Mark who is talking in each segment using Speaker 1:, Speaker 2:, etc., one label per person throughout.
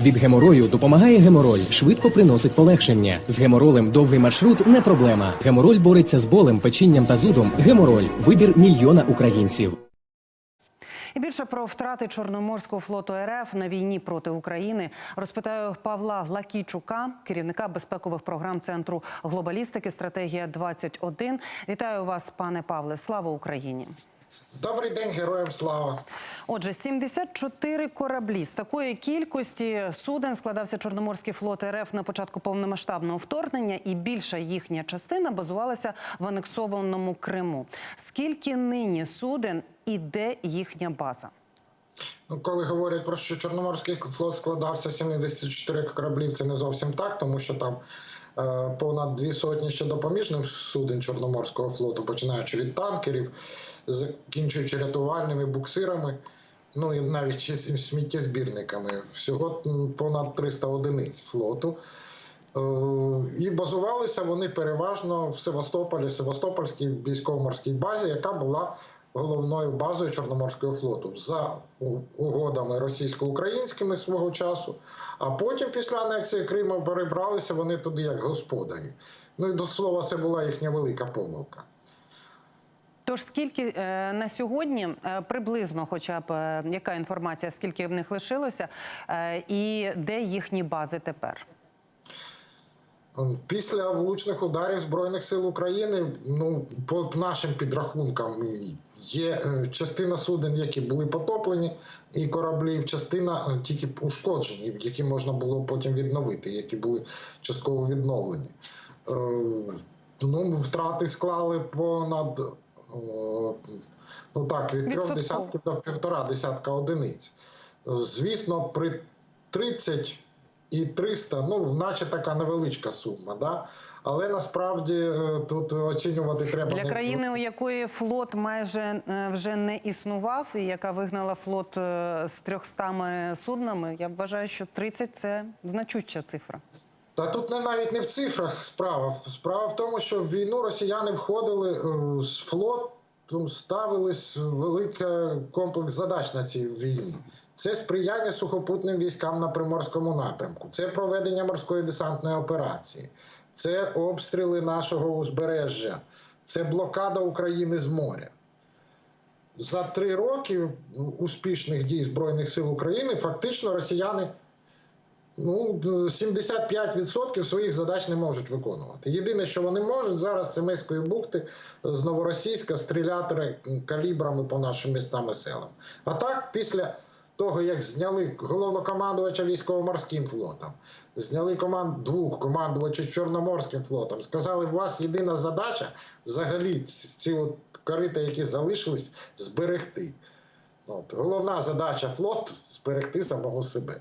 Speaker 1: Від геморою допомагає гемороль, швидко приносить полегшення. З геморолем довгий маршрут не проблема. Гемороль бореться з болем, печінням та зудом. Гемороль вибір мільйона українців.
Speaker 2: І більше про втрати Чорноморського флоту РФ на війні проти України розпитаю Павла Лакійчука, керівника безпекових програм центру глобалістики Стратегія 21 Вітаю вас, пане Павле. Слава Україні!
Speaker 3: Добрий день, героям слава.
Speaker 2: Отже, 74 кораблі з такої кількості суден складався Чорноморський флот РФ на початку повномасштабного вторгнення, і більша їхня частина базувалася в анексованому Криму. Скільки нині суден і де їхня база?
Speaker 3: Ну, коли говорять про що Чорноморський флот складався з 74 кораблів, це не зовсім так, тому що там понад дві сотні ще допоміжних суден Чорноморського флоту, починаючи від танкерів, закінчуючи рятувальними буксирами, ну і навіть сміттєзбірниками. Всього понад 300 одиниць флоту. Е, І базувалися вони переважно в Севастополі, в Севастопольській військово-морській базі, яка була головною базою Чорноморського флоту за угодами російсько-українськими свого часу. А потім, після анексії Криму, перебралися вони туди як господарі. Ну і до слова, це була їхня велика помилка.
Speaker 2: Тож скільки е, на сьогодні е, приблизно, хоча б е, яка інформація, скільки в них лишилося, і де їхні бази тепер?
Speaker 3: Після влучних ударів Збройних сил України, ну по нашим підрахункам, є е, частина суден, які були потоплені, і кораблів, частина е, тільки ушкоджені, які можна було потім відновити, які були частково відновлені. Е, Ну, втрати склали понад ну так, від трьох десятків до півтора десятка одиниць. Звісно, при 30 і 300, ну, наче така невеличка сума, да? але насправді е, тут оцінювати треба
Speaker 2: Для
Speaker 3: не-
Speaker 2: країни, у якої флот майже е, вже не існував, і яка вигнала флот е, з 300 суднами, я вважаю, що 30 – це значуща цифра.
Speaker 3: Та тут не навіть не в цифрах справа. Справа в тому, що в війну росіяни входили з флотом, ставились великий комплекс задач на цій війні. Це сприяння сухопутним військам на приморському напрямку, це проведення морської десантної операції, це обстріли нашого узбережжя, це блокада України з моря. За три роки успішних дій Збройних сил України фактично росіяни Ну, 75% своїх задач не можуть виконувати. Єдине, що вони можуть зараз, це Мейської бухти з Новоросійська стріляти калібрами по нашим містам і селам. А так, після того, як зняли головнокомандувача військово-морським флотом, зняли команд двох командувачів Чорноморським флотом, сказали, у вас єдина задача взагалі ці от корита, які залишились, зберегти. От. Головна задача флоту зберегти самого себе.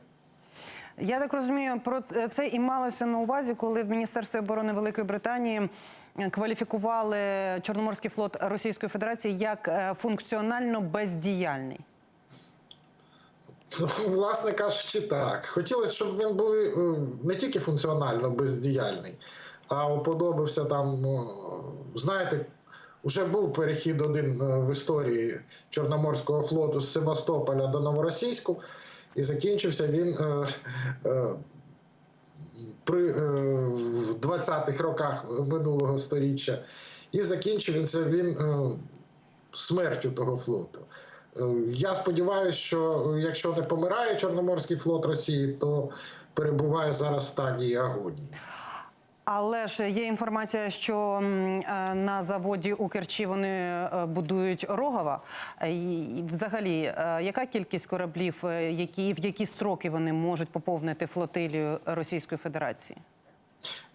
Speaker 2: Я так розумію, про це і малося на увазі, коли в Міністерстві оборони Великої Британії е, кваліфікували Чорноморський флот Російської Федерації як е, функціонально бездіяльний.
Speaker 3: Ну, Власне кажучи, так. Хотілося, щоб він був е, не тільки функціонально бездіяльний, а уподобався там, ну, знаєте, вже був перехід один е, в історії Чорноморського флоту з Севастополя до Новоросійську, і закінчився він е, е, при, е, в 20-х роках минулого століття. І закінчився він е, смертю того флоту. Е, Я сподіваюся, що якщо не помирає Чорноморський флот Росії, то перебуває зараз в стадії агонії.
Speaker 2: Але ж є інформація, що е, на заводі у Керчі вони е, будують Рогова. Взагалі, е, яка кількість кораблів, які в які строки вони можуть поповнити флотилію Російської Федерації?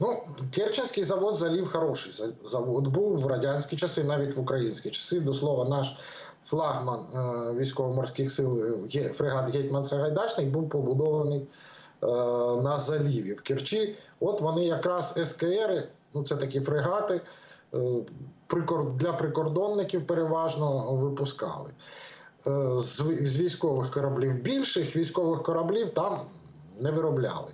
Speaker 3: Ну, Керченський завод залів хороший завод. Був в радянські часи, навіть в українські часи. До слова, наш флагман військово-морських сил фрегат Гетьман Сагайдачний був побудований на заліві в Керчі. От вони якраз СКР, ну це такі фрегати. е, Для прикордонників переважно випускали. Е, З військових кораблів більших військових кораблів там не виробляли.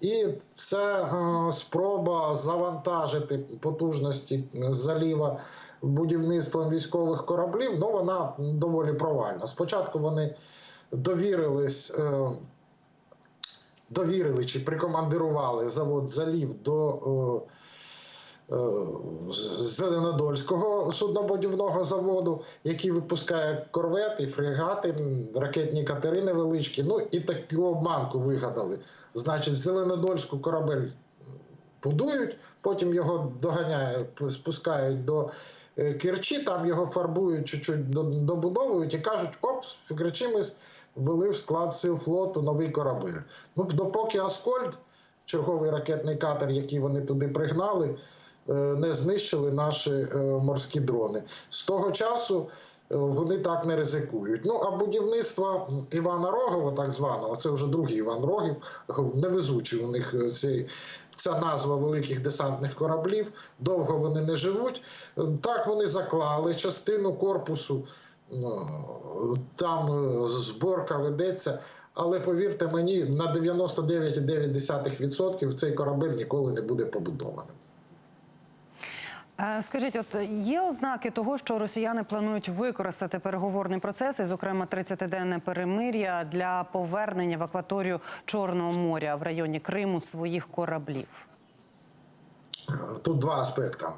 Speaker 3: І це е, спроба завантажити потужності заліва будівництвом військових кораблів, ну вона доволі провальна. Спочатку вони довірились е, довірили чи прикомандирували завод залів до Зеленодольського суднобудівного заводу, який випускає корвети, фрегати, ракетні катери невеличкі. Ну і таку обманку вигадали. Значить, Зеленодольську корабель будують, потім його доганяють, спускають до Керчі, там його фарбують, чуть-чуть добудовують і кажуть, оп, Керчі ми ввели в склад сил флоту новий корабель. Ну, допоки Аскольд, черговий ракетний катер, який вони туди пригнали, е, не знищили наші е, морські дрони. З того часу е, вони так не ризикують. Ну а будівництво Івана Рогова, так званого, це вже другий Іван Рогів, невезучий у них е, цей. Ця назва великих десантних кораблів. Довго вони не живуть. Так вони заклали частину корпусу. Ну, Там е, зборка ведеться. Але повірте мені, на 99,9% цей корабель ніколи не буде побудованим.
Speaker 2: Е, Скажіть, от є ознаки того, що росіяни планують використати переговорний процес, і, зокрема, 30-денне перемир'я для повернення в акваторію Чорного моря в районі Криму своїх кораблів?
Speaker 3: Тут два аспекти. Е,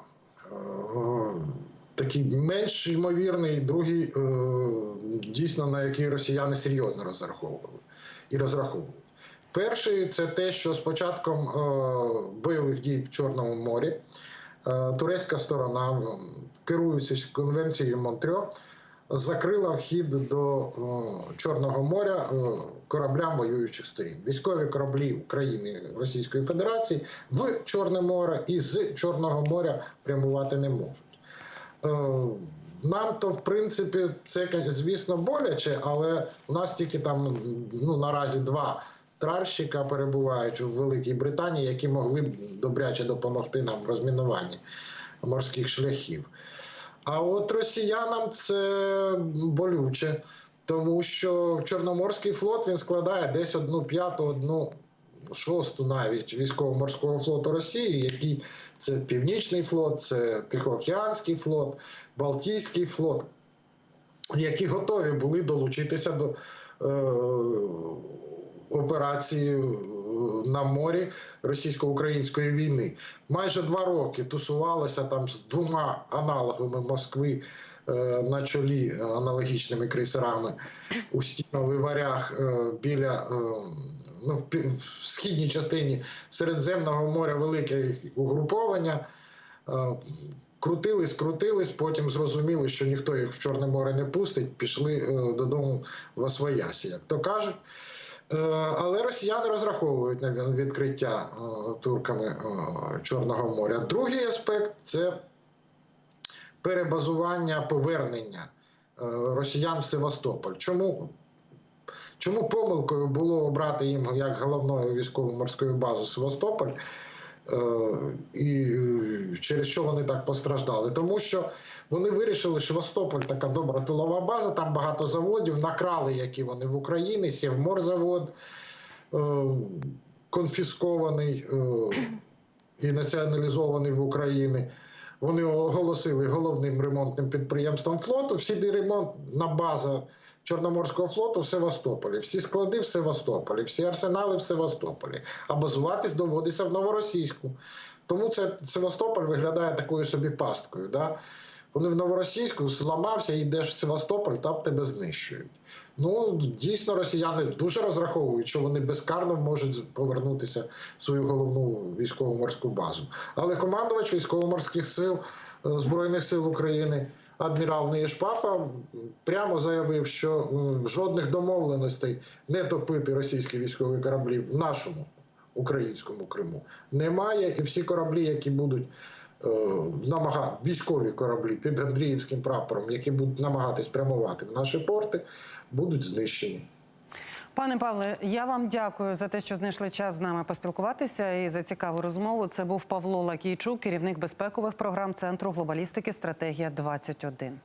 Speaker 3: Такий менш ймовірний, другий, е, дійсно, на який росіяни серйозно розраховували і розраховують. Перший це те, що з початком бойових дій в Чорному морі турецька сторона, керуючись конвенцією Монтрьо, закрила вхід до е, Чорного моря е, кораблям воюючих сторін. Військові кораблі України Російської Федерації в Чорне море і з Чорного моря прямувати не можуть. Е, Нам то, в принципі, це, звісно, боляче, але у нас тільки там ну, наразі два тральщика перебувають в Великій Британії, які могли б добряче допомогти нам в розмінуванні морських шляхів. А от росіянам це болюче, тому що Чорноморський флот він складає десь одну п'яту, одну шосту навіть військово-морського флоту Росії, який це Північний флот, це Тихоокеанський флот, Балтійський флот, які готові були долучитися до е, операції е, на морі російсько-української війни. Майже два роки тусувалися там з двома аналогами Москви е, на чолі е, аналогічними крейсерами у стінових варях е, біля ну, в, східній частині Середземного моря велике угруповання. Крутились, крутились, потім зрозуміли, що ніхто їх в Чорне море не пустить, пішли додому в Освоясі, як то кажуть. Е, Але росіяни розраховують на відкриття е, турками е, Чорного моря. Другий аспект це перебазування повернення росіян в Севастополь. Чому? Чому помилкою було обрати їм як головною військово-морською базу Севастополь? Е, І е, через що вони так постраждали? Тому що вони вирішили, що Севастополь така добра тилова база, там багато заводів, накрали, які вони в Україні, Сєвморзавод е, конфіскований і націоналізований в Україні. Вони оголосили головним ремонтним підприємством флоту. Всі ремонтна база Чорноморського флоту в Севастополі, всі склади в Севастополі, всі арсенали в Севастополі. А базуватись доводиться в Новоросійську. Тому це Севастополь виглядає такою собі пасткою. Да? Вони в Новоросійську зламався, йдеш в Севастополь, там тебе знищують. Ну, дійсно, росіяни дуже розраховують, що вони безкарно можуть повернутися в свою головну військово-морську базу. Але командувач військово-морських сил е, Збройних сил України адмірал Неєшпапа прямо заявив, що жодних домовленостей не топити російські військові кораблі в нашому українському Криму немає, і всі кораблі, які будуть е, намагати військові кораблі під Андріївським прапором, які будуть намагатись прямувати в наші порти, будуть знищені.
Speaker 2: Пане Павле, я вам дякую за те, що знайшли час з нами поспілкуватися і за цікаву розмову. Це був Павло Лакійчук, керівник безпекових програм Центру глобалістики Стратегія 21